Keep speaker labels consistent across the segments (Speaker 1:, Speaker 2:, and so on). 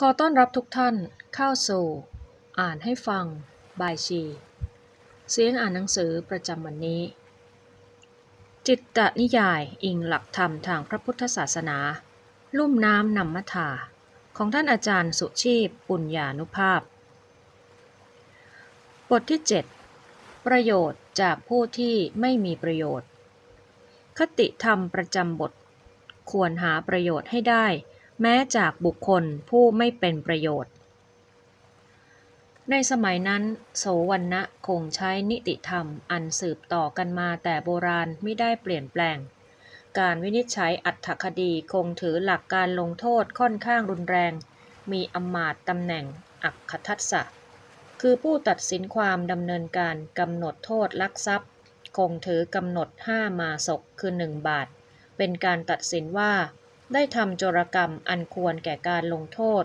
Speaker 1: ขอต้อนรับทุกท่านเข้าสู่อ่านให้ฟังบายชี เสียงอ่านหนังสือประจำวันนี้ จิตตนิยายอิงหลักธรรมทางพระพุทธศาสนา ลุ่มน้ำนำมัทาของท่านอาจารย์สุชีพปุญญานุภาพ บทที่ 7 ประโยชน์จากผู้ที่ไม่มีประโยชน์ คติธรรมประจำบท ควรหาประโยชน์ให้ได้ แม้จากบุคคลผู้ไม่เป็นประโยชน์ ในสมัยนั้น โสวันะคงใช้นิติธรรมอันสืบต่อกันมาแต่โบราณไม่ได้เปลี่ยนแปลง การวินิจฉัยอัตถคดีคงถือหลักการลงโทษค่อนข้างรุนแรง มีอำมาตย์ตำแหน่งอักขทัศะคือผู้ตัดสินความดำเนินการกำหนดโทษลักทรัพย์ คงถือกำหนดห้ามาศกคือหนึ่งบาท เป็นการตัดสินว่า ได้ทำโจรกรรมอันควรแก่การลงโทษ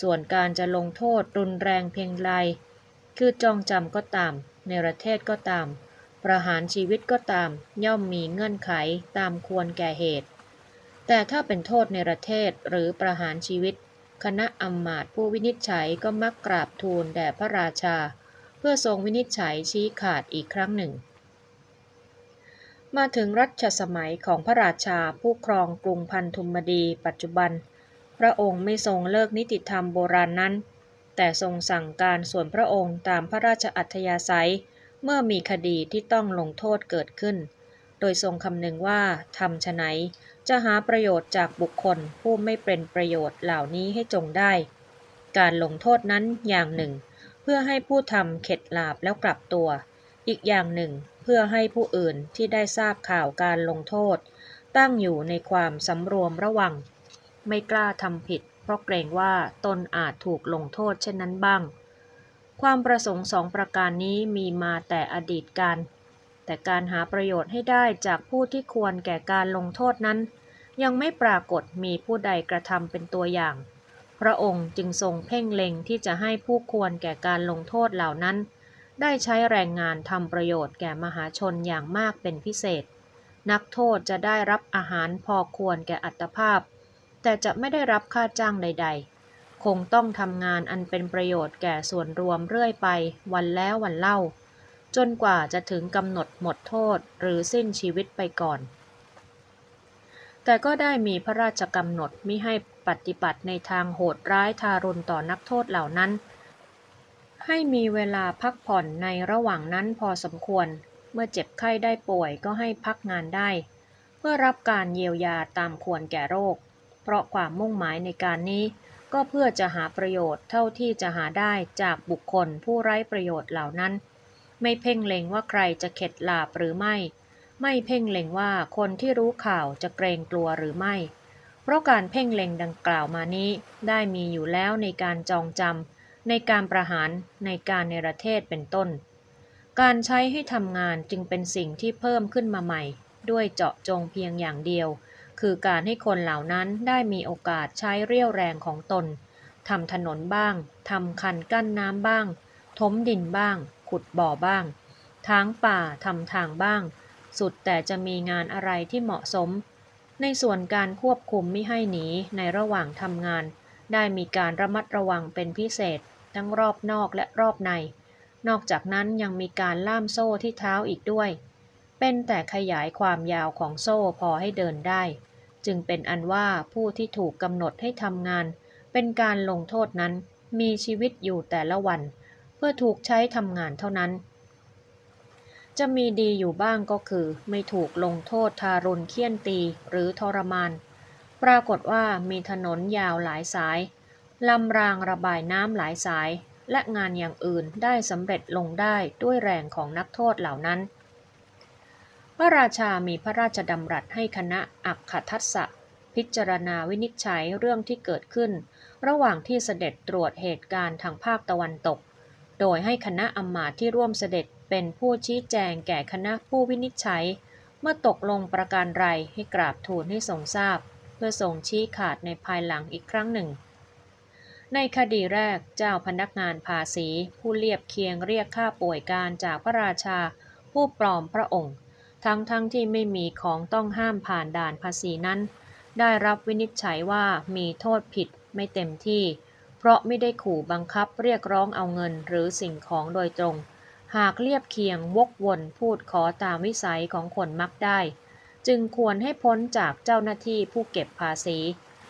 Speaker 1: ส่วนการจะลงโทษรุนแรงเพียงไรคือจองจำก็ตาม ในประเทศก็ตาม ประหารชีวิตก็ตาม ย่อมมีเงื่อนไขตามควรแก่เหตุ แต่ถ้าเป็นโทษในประเทศหรือประหารชีวิต คณะอำมาตย์ผู้วินิจฉัยก็มักกราบทูลแด่พระราชา เพื่อทรงวินิจฉัยชี้ขาดอีกครั้งหนึ่ง มาถึงรัชสมัยของพระราชาผู้ครองกรุงพันธุมดีปัจจุบัน พระองค์ไม่ทรงเลิกนิติธรรมโบราณนั้น แต่ทรงสั่งการส่วนพระองค์ตามพระราชอัธยาศัย เมื่อมีคดีที่ต้องลงโทษเกิดขึ้น โดยทรงคำนึงว่าทำฉะไหน จะหาประโยชน์จากบุคคลผู้ไม่เป็นประโยชน์เหล่านี้ให้จงได้ การลงโทษนั้นอย่างหนึ่ง เพื่อให้ผู้ทำเข็ดหลาบแล้วกลับตัว อีกอย่างหนึ่งเพื่อให้ผู้อื่นที่ได้ทราบข่าวการลงโทษ ตั้งอยู่ในความสำรวมระวัง ไม่กล้าทำผิด เพราะเกรงว่าตนอาจถูกลงโทษเช่นนั้นบ้าง ความประสงค์สองประการนี้มีมาแต่อดีตการ แต่การหาประโยชน์ให้ได้จากผู้ที่ควรแก่การลงโทษนั้น ยังไม่ปรากฏมีผู้ใดกระทำเป็นตัวอย่าง พระองค์จึงทรงเพ่งเล็งที่จะให้ผู้ควรแก่การลงโทษเหล่านั้น ได้ใช้แรงงานทำประโยชน์แก่มหาชนอย่างมากเป็นพิเศษ นักโทษจะได้รับอาหารพอควรแก่อัตภาพ แต่จะไม่ได้รับค่าจ้างใด ๆ คงต้องทำงานอันเป็นประโยชน์แก่ส่วนรวมเรื่อยไป วันแล้ววันเล่า จนกว่าจะถึงกำหนดหมดโทษหรือสิ้นชีวิตไปก่อน แต่ก็ได้มีพระราชกำหนดมิให้ปฏิบัติในทางโหดร้ายทารุณต่อนักโทษเหล่านั้น ให้มีเวลาพักผ่อนในระหว่างนั้นพอสมควร เมื่อเจ็บไข้ได้ป่วยก็ให้พักงานได้ เพื่อรับการเยียวยาตามควรแก่โรค เพราะความมุ่งหมายในการนี้ ก็เพื่อจะหาประโยชน์เท่าที่จะหาได้จากบุคคลผู้ไร้ประโยชน์เหล่านั้น ไม่เพ่งเล็งว่าใครจะเข็ดหลาบหรือไม่ ไม่เพ่งเล็งว่าคนที่รู้ข่าวจะเกรงกลัวหรือไม่ เพราะการเพ่งเล็งดังกล่าวมานี้ ได้มีอยู่แล้วในการจองจำ ในการประหารในการในประเทศเป็นต้น การใช้ให้ทำงานจึงเป็นสิ่งที่เพิ่มขึ้นมาใหม่ ด้วยเจาะจงเพียงอย่างเดียว คือการให้คนเหล่านั้นได้มีโอกาสใช้เรี่ยวแรงของตนทำถนนบ้างทำคันกั้นน้ำบ้าง ถมดินบ้าง ขุดบ่อบ้างทางป่าทำทางบ้าง สุดแต่จะมีงานอะไรที่เหมาะสม ในส่วนการควบคุมไม่ให้หนีในระหว่างทำงาน ได้มีการระมัดระวังเป็นพิเศษ ทั้งรอบนอกและรอบใน นอกจากนั้นยังมีการล่ามโซ่ที่เท้าอีกด้วย เป็นแต่ขยายความยาวของโซ่พอให้เดินได้ จึงเป็นอันว่าผู้ที่ถูกกำหนดให้ทำงาน เป็นการลงโทษนั้นมีชีวิตอยู่แต่ละวัน เพื่อถูกใช้ทำงานเท่านั้น จะมีดีอยู่บ้างก็คือ ไม่ถูกลงโทษทารุณเคี่ยนตีหรือทรมาน ปรากฏว่ามีถนนยาวหลายสาย ลำรางระบายน้ำหลายสาย และงานอย่างอื่นได้สำเร็จลงได้ด้วยแรงของนักโทษเหล่านั้น พระราชามีพระราชดำรัสให้คณะอักขทัศะพิจารณาวินิจฉัยเรื่องที่เกิดขึ้น ระหว่างที่เสด็จตรวจเหตุการณ์ทางภาคตะวันตก โดยให้คณะอำมาตย์ที่ร่วมเสด็จเป็นผู้ชี้แจงแก่คณะผู้วินิจฉัย เมื่อตกลงประการไรให้กราบทูลให้ทรงทราบ เพื่อทรงชี้ขาดในภายหลังอีกครั้งหนึ่ง ในคดีแรกเจ้าพนักงานภาษี ผู้เรียบเคียงเรียกค่าป่วยการจากพระราชา ผู้ปลอมพระองค์ ทั้งทั้งที่ไม่มีของต้องห้ามผ่านด่านภาษีนั้น ได้รับวินิจฉัยว่ามีโทษผิดไม่เต็มที่ เพราะไม่ได้ขู่บังคับเรียกร้องเอาเงินหรือสิ่งของโดยตรง หากเรียบเคียงวกวนพูดขอตามวิสัยของคนมักได้ จึงควรให้พ้นจากเจ้าหน้าที่ผู้เก็บภาษี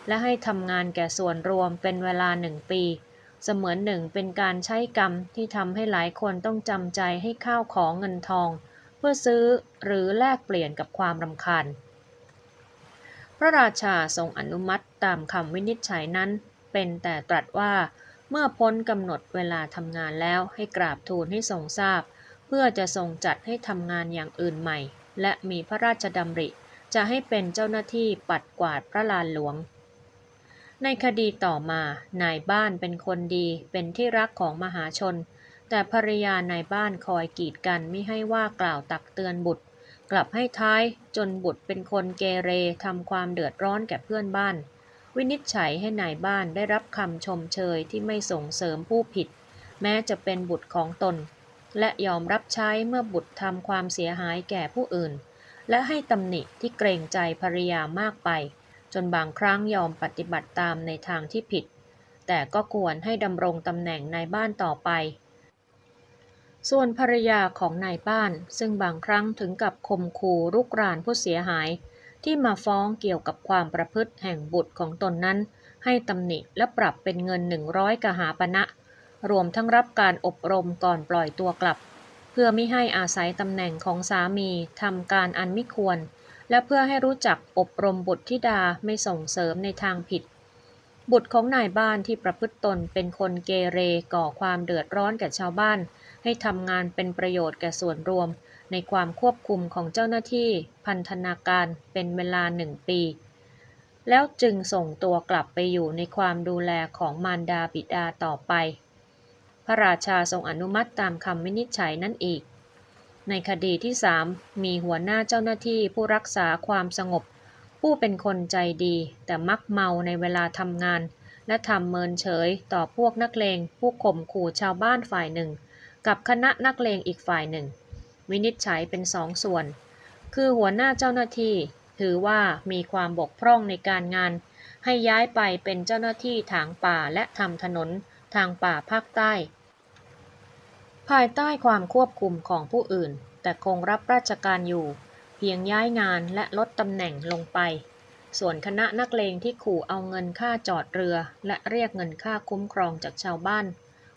Speaker 1: และให้ทำงานแก่ส่วนรวมเป็นเวลาหนึ่งปี เสมือนหนึ่งเป็นการใช้กรรมที่ทำให้หลายคนต้องจำใจให้ข้าวของเงินทอง เพื่อซื้อหรือแลกเปลี่ยนกับความรำคาญ พระราชาทรงอนุมัติตามคำวินิจฉัยนั้น เป็นแต่ตรัสว่า เมื่อพ้นกำหนดเวลาทำงานแล้วให้กราบทูลให้ทรงทราบ เพื่อจะทรงจัดให้ทำงานอย่างอื่นใหม่ และมีพระราชดำริ จะให้เป็นเจ้าหน้าที่ปัดกวาดพระลานหลวง ในคดีต่อมา นายบ้านเป็นคนดี เป็นที่รักของมหาชน แต่ภรรยานายบ้านคอยกีดกันไม่ให้ว่ากล่าวตักเตือนบุตร กลับให้ท้ายจนบุตรเป็นคนเกเรทำความเดือดร้อนแก่เพื่อนบ้าน วินิจฉัยให้นายบ้านได้รับคำชมเชยที่ไม่ส่งเสริมผู้ผิด แม้จะเป็นบุตรของตน และยอมรับใช้เมื่อบุตรทำความเสียหายแก่ผู้อื่น และให้ตำหนิที่เกรงใจภรรยามากไป จนบางครั้งยอมปฏิบัติตามในทางที่ผิด แต่ก็ควรให้ดำรงตำแหน่งนายบ้านต่อไป ส่วนภรรยาของนายบ้านซึ่งบางครั้งถึงกับข่มขู่รุกรานผู้เสียหาย ที่มาฟ้องเกี่ยวกับความประพฤติแห่งบุตรของตนนั้น ให้ตำหนิและปรับเป็นเงิน 100 กหาปณะรวมทั้งรับการอบรมก่อนปล่อยตัวกลับ เพื่อไม่ให้อาศัยตำแหน่งของสามีทำการอันไม่ควร และเพื่อให้รู้จักอบรมบุตรธิดาไม่ส่งเสริมในทางผิด บุตรของนายบ้านที่ประพฤติตนเป็นคนเกเรก่อความเดือดร้อนแก่ชาวบ้าน ให้ทำงานเป็นประโยชน์แก่ส่วนรวม ในความควบคุมของเจ้าหน้าที่ พันธนาการเป็นเวลาหนึ่งปี แล้วจึงส่งตัวกลับไปอยู่ในความดูแลของมารดาบิดาต่อไป พระราชาทรงอนุมัติตามคำวินิจฉัยนั่นอีก ในคดีที่ 3 มีหัวหน้าเจ้าหน้าที่ผู้รักษาความสงบ ผู้เป็นคนใจดี แต่มักเมาในเวลาทำงาน และทำเมินเฉยต่อพวกนักเลง ผู้ข่มขู่ชาวบ้านฝ่ายหนึ่ง กับคณะนักเลงอีกฝ่ายหนึ่ง วินิจฉัยเป็นสองส่วน คือหัวหน้าเจ้าหน้าที่ ถือว่ามีความบกพร่องในการงาน ให้ย้ายไปเป็นเจ้าหน้าที่ถางป่าและทำถนน ทางป่าภาคใต้ ภายใต้ความควบคุมของผู้อื่น แต่คงรับราชการอยู่ เพียงย้ายงานและลดตำแหน่งลงไป ส่วนคณะนักเลงที่ขู่เอาเงินค่าจอดเรือ และเรียกเงินค่าคุ้มครองจากชาวบ้าน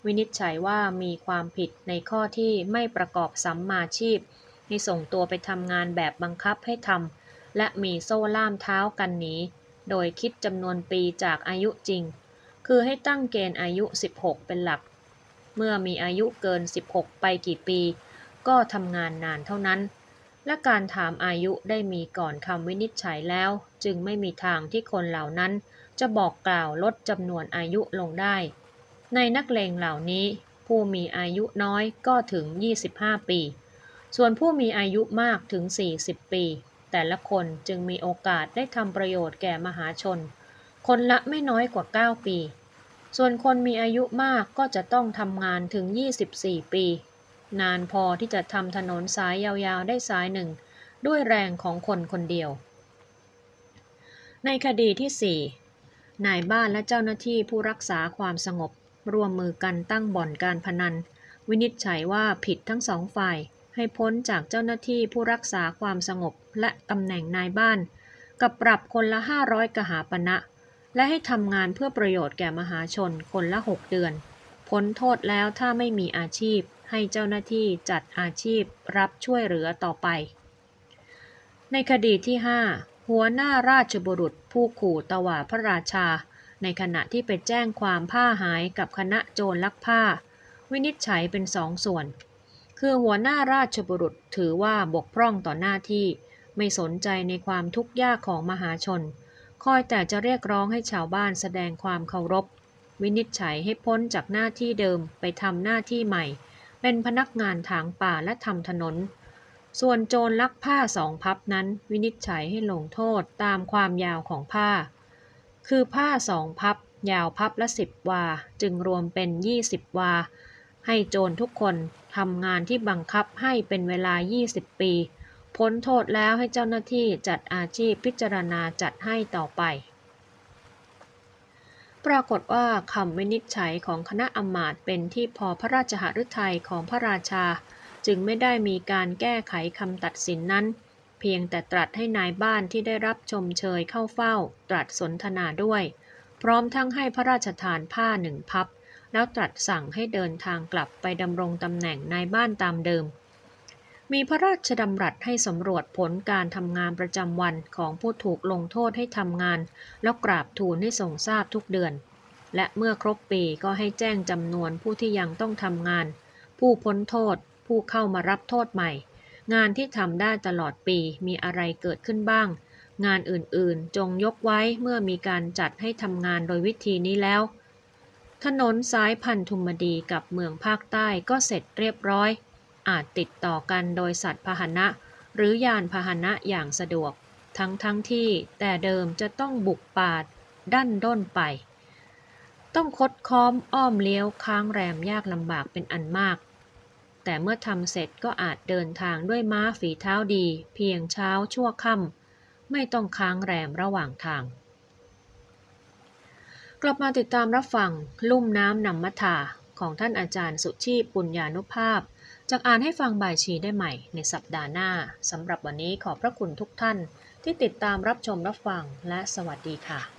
Speaker 1: วินิจฉัยว่ามีความผิดในข้อที่ไม่ประกอบสัมมาชีพให้ส่งตัวไปทำงานแบบบังคับให้ทำและมีโซ่ล่ามเท้ากันหนีโดยคิดจำนวนปีจากอายุจริง คือให้ตั้งเกณฑ์อายุ 16 เป็นหลัก เมื่อมีอายุเกิน 16 ไปกี่ปี ก็ทำงานนานเท่านั้น และการถามอายุได้มีก่อนคำวินิจฉัยแล้ว จึงไม่มีทางที่คนเหล่านั้น จะบอกกล่าวลดจำนวนอายุลงได้ ในนักเลงเหล่านี้ผู้มีอายุน้อยก็ถึง 25 ปี ส่วนผู้มีอายุมากถึง 40 ปี แต่ละคนจึงมีโอกาสได้ทำประโยชน์แก่มหาชน คนละไม่น้อยกว่า 9 ปี ส่วนคนมีอายุมากก็จะต้องทำงานถึง 24 ปี นานพอที่จะทำถนนสายยาวๆ ได้สายหนึ่ง ด้วยแรงของคนคนเดียว ในคดีที่ 4 นายบ้านและเจ้าหน้าที่ผู้รักษาความสงบ ร่วมมือกันตั้งบ่อนการพนัน วินิจฉัยว่าผิดทั้งสองฝ่าย ให้พ้นจากเจ้าหน้าที่ผู้รักษาความสงบและตำแหน่งนายบ้าน กับปรับคนละ 500 กหาปณะ และให้ทำงานเพื่อประโยชน์แก่มหาชนคนละ 6 เดือน พ้นโทษแล้วถ้าไม่มีอาชีพ ให้เจ้าหน้าที่จัดอาชีพรับช่วยเหลือต่อไป ในคดีที่ 5 หัวหน้าราชบุรุษผู้ขู่ตว่าพระราชา ในขณะที่ไปแจ้งความผ้าหายกับคณะโจรลักผ้า วินิจฉัยเป็นสองส่วน คือหัวหน้าราชบุรุษถือว่าบกพร่องต่อหน้าที่ ไม่สนใจในความทุกข์ยากของมหาชน คอยแต่จะเรียกร้องให้ชาวบ้านแสดงความเคารพ วินิจฉัยให้พ้นจากหน้าที่เดิมไปทำหน้าที่ใหม่ เป็นพนักงานถางป่าและทำถนน ส่วนโจรลักผ้าสองพับนั้น วินิจฉัยให้ลงโทษตามความยาวของผ้า คือผ้าสองพับ ยาวพับละสิบวา จึงรวมเป็น20วา ให้โจรทุกคนทำงานที่บังคับให้เป็นเวลา 20 ปี พ้นโทษแล้วให้เจ้าหน้าที่จัดอาชีพพิจารณาจัดให้ต่อไป ปรากฏว่าคำวินิจฉัยของคณะอำมาตย์เป็นที่พอพระราชหฤทัยของพระราชา จึงไม่ได้มีการแก้ไขคำตัดสินนั้น เพียงแต่ตรัสให้นายบ้านที่ได้รับชมเชยเข้าเฝ้า ตรัสสนทนาด้วย พร้อมทั้งให้พระราชทานผ้าหนึ่งพับแล้วตรัสสั่งให้เดินทางกลับไปดำรงตำแหน่งนายบ้านตามเดิม มีพระราชดำรัสให้สำรวจผลการทำงานประจำวันของผู้ถูกลงโทษให้ทำงาน แล้วกราบทูลให้ทรงทราบทุกเดือน และเมื่อครบปีก็ให้แจ้งจำนวนผู้ที่ยังต้องทำงาน ผู้พ้นโทษ ผู้เข้ามารับโทษใหม่ งานที่ทำได้ตลอดปีมีอะไรเกิดขึ้นบ้าง งานอื่นๆ จงยกไว้เมื่อมีการจัดให้ทำงานโดยวิธีนี้แล้ว ถนนสายพันธุมดีกับเมืองภาคใต้ก็เสร็จเรียบร้อย อาจติดต่อกันโดยสัตว์พาหนะ หรือยานพาหนะอย่างสะดวก ทั้งทั้งที่แต่เดิมจะต้องบุกป่าด ดั้นด้นไป ต้องคดค้อมอ้อมเลี้ยวค้างแรมยากลำบากเป็นอันมาก แต่เมื่อทำเสร็จก็อาจเดินทางด้วยม้าฝีเท้าดี เพียงเช้าชั่วค่ำไม่ต้องค้างแรมระหว่างทาง กลับมาติดตามรับฟังลุ่มน้ำนำมัทาของท่านอาจารย์สุชีพปุญญานุภาพ จากอ่านให้ฟังบ่ายชีได้ใหม่ในสัปดาห์หน้าสำหรับวันนี้ขอบพระคุณทุกท่านที่ติดตามรับชมรับฟังและสวัสดีค่ะ